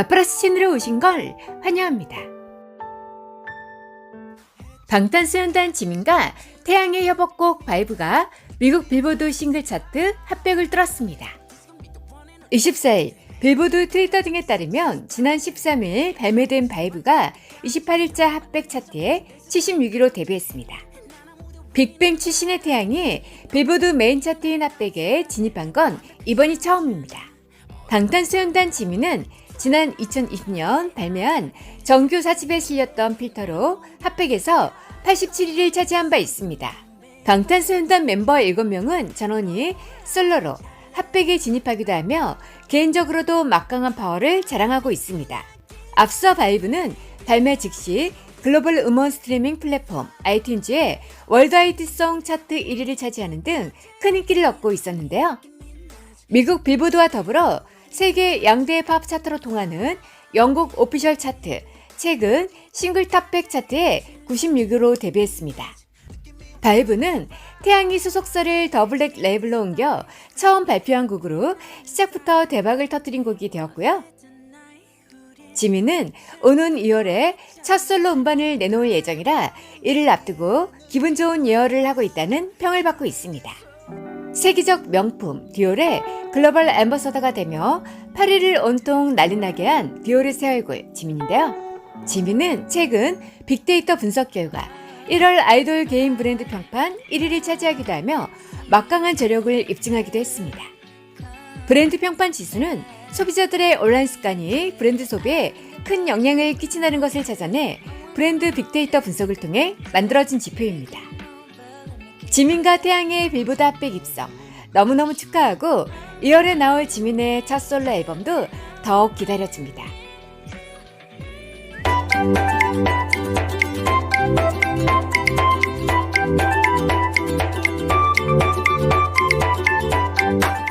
마플러스 채널에 오신 걸 환영합니다. 방탄소년단 지민과 태양의 협업곡 바이브가 미국 빌보드 싱글 차트 합백을 뚫었습니다. 24일 빌보드 트위터 등에 따르면 지난 13일 발매된 바이브가 28일자 합백 차트에 76위로 데뷔했습니다. 빅뱅 출신의 태양이 빌보드 메인 차트인 합백에 진입한 건 이번이 처음입니다. 방탄소년단 지민은 지난 2020년 발매한 정규 4집에 실렸던 필터로 핫백에서 87위를 차지한 바 있습니다. 방탄소년단 멤버 7명은 전원이 솔로로 핫백에 진입하기도 하며 개인적으로도 막강한 파워를 자랑하고 있습니다. 앞서 바이브는 발매 즉시 글로벌 음원 스트리밍 플랫폼 아이튠즈의 월드와이드송 차트 1위를 차지하는 등 큰 인기를 얻고 있었는데요. 미국 빌보드와 더불어 세계 양대 팝 차트로 통하는 영국 오피셜 차트, 최근 싱글 탑백 차트에 96위로 데뷔했습니다. 바이브는 태양이 소속사를 더블랙 레이블로 옮겨 처음 발표한 곡으로 시작부터 대박을 터뜨린 곡이 되었고요. 지민은 오는 2월에 첫 솔로 음반을 내놓을 예정이라 이를 앞두고 기분 좋은 예열을 하고 있다는 평을 받고 있습니다. 세계적 명품 디올의 글로벌 앰버서더가 되며 파리를 온통 난리나게 한 디올의 새 얼굴 지민인데요. 지민은 최근 빅데이터 분석 결과 1월 아이돌 개인 브랜드 평판 1위를 차지하기도 하며 막강한 저력을 입증하기도 했습니다. 브랜드 평판 지수는 소비자들의 온라인 습관이 브랜드 소비에 큰 영향을 끼친다는 것을 찾아내 브랜드 빅데이터 분석을 통해 만들어진 지표입니다. 지민과 태양의 빌보드 핫백 입성 너무너무 축하하고 2월에 나올 지민의 첫 솔로 앨범도 더욱 기다려집니다.